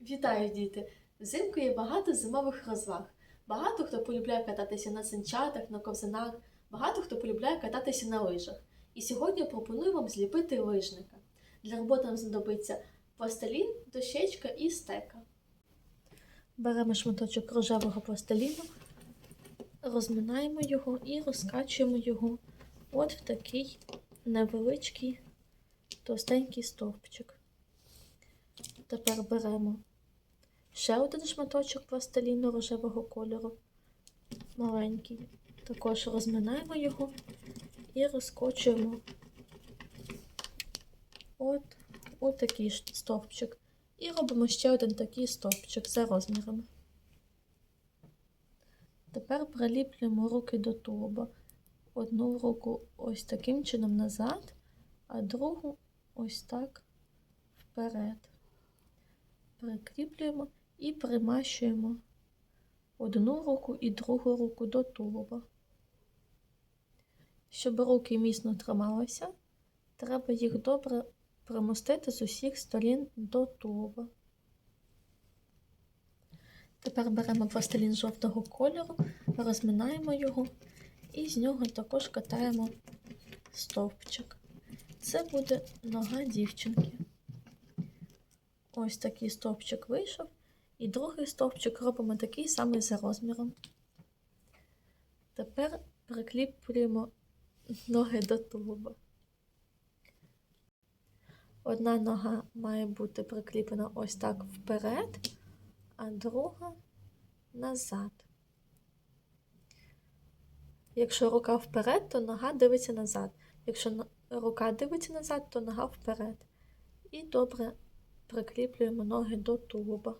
Вітаю, діти! Взимку є багато зимових розваг. Багато хто полюбляє кататися на санчатах, на ковзанах, багато хто полюбляє кататися на лижах. І сьогодні пропоную вам зліпити лижника. Для роботи нам знадобиться пластилін, дощечка і стека. Беремо шматочок рожевого пластиліну, розминаємо його і розкачуємо його от в такий невеличкий товстенький стовпчик. Тепер беремо ще один шматочок пластиліну рожевого кольору, маленький. Також розминаємо його і розкочуємо от, от такий стовпчик. І робимо ще один такий стовпчик за розмірами. Тепер приліплюємо руки до тулуба. Одну руку ось таким чином назад, а другу ось так вперед. Прикріплюємо і примащуємо одну руку і другу руку до тулуба. Щоб руки міцно трималися, треба їх добре примостити з усіх сторін до тулуба. Тепер беремо пластилін жовтого кольору, розминаємо його і з нього також катаємо стовпчик. Це буде нога дівчинки. Ось такий стовпчик вийшов, і другий стовпчик робимо такий самий за розміром. Tепер прикріплюємо ноги до тулуба. Одна нога має бути прикріплена ось так вперед, а друга назад. Якщо рука вперед, то нога дивиться назад. Якщо рука дивиться назад, то нога вперед. І добре прикріплюємо ноги до тулуба.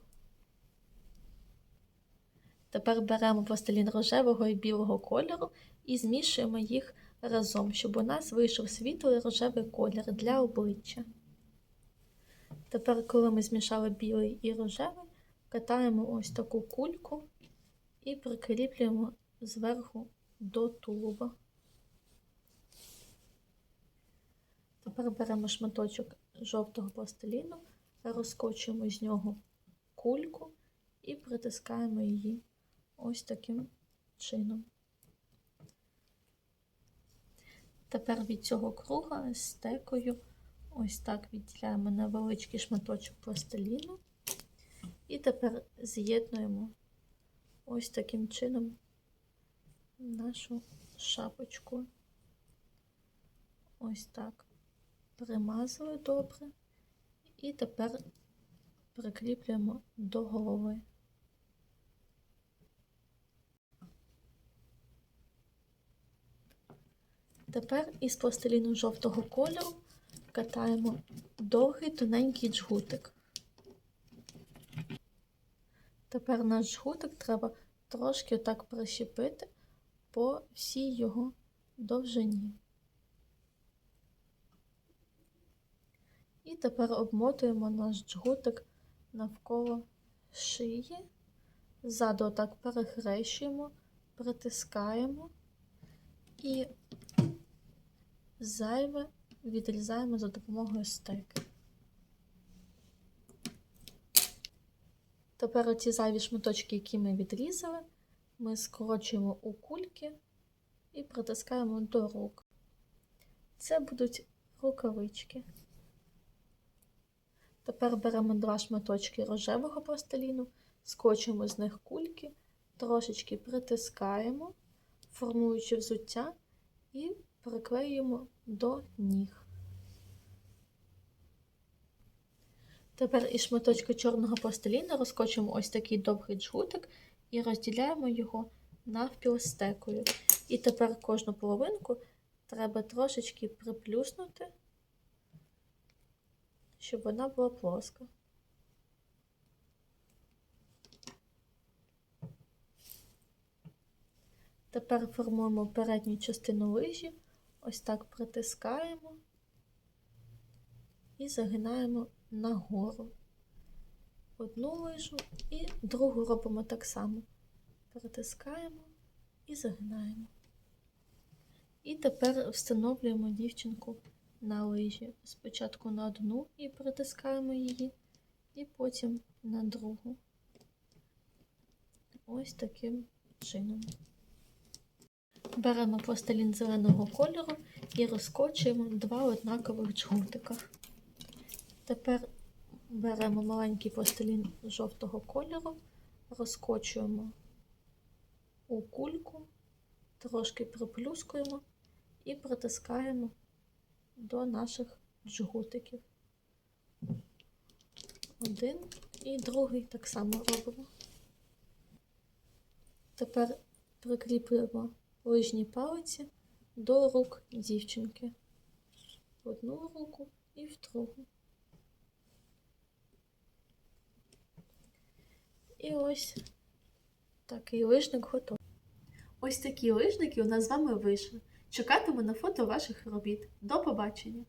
Тепер беремо пластилін рожевого і білого кольору і змішуємо їх разом, щоб у нас вийшов світлий рожевий колір для обличчя. Тепер, коли ми змішали білий і рожевий, катаємо ось таку кульку і прикріплюємо зверху до тулуба. Тепер беремо шматочок жовтого пластиліну, розкочуємо з нього кульку і притискаємо її ось таким чином. Тепер від цього круга стекою ось так відділяємо невеличкий шматочок пластиліну і тепер з'єднуємо ось таким чином нашу шапочку. Ось так. Примазали добре і тепер прикріплюємо до голови. Тепер із пластиліну жовтого кольору катаємо довгий тоненький джгутик. Тепер наш жгутик треба трошки так прищепити по всій його довжині. І тепер обмотуємо наш джгутик навколо шиї, ззаду отак перехрещуємо, притискаємо і зайве відрізаємо за допомогою стеки. Тепер оці зайві шматочки, які ми відрізали, ми скорочуємо у кульки і притискаємо до рук. Це будуть рукавички. Тепер беремо два шматочки рожевого пластиліну, скочуємо з них кульки, трошечки притискаємо, формуючи взуття, і приклеюємо до ніг. Тепер із шматочка чорного пластиліну розкочуємо ось такий довгий джгутик і розділяємо його навпіл стекою. І тепер кожну половинку треба трошечки приплюснути, щоб вона була плоска. Тепер формуємо передню частину лижі, ось так притискаємо і загинаємо нагору. Одну лижу і другу робимо так само. Притискаємо і загинаємо. І тепер встановлюємо дівчинку на лижі. Спочатку на одну і притискаємо її, і потім на другу. Ось таким чином. Беремо пластилін зеленого кольору і розкочуємо два однакових джгутика. Тепер беремо маленький пластилін жовтого кольору, розкочуємо у кульку, трошки приплюскуємо і притискаємо до наших джгутиків. Один і другий так само робимо. Тепер прикріплюємо лижні палиці до рук дівчинки. В одну руку і в другу. І ось такий лижник готовий. Ось такі лижники у нас з вами вийшли. Чекатиму на фото ваших робіт. До побачення!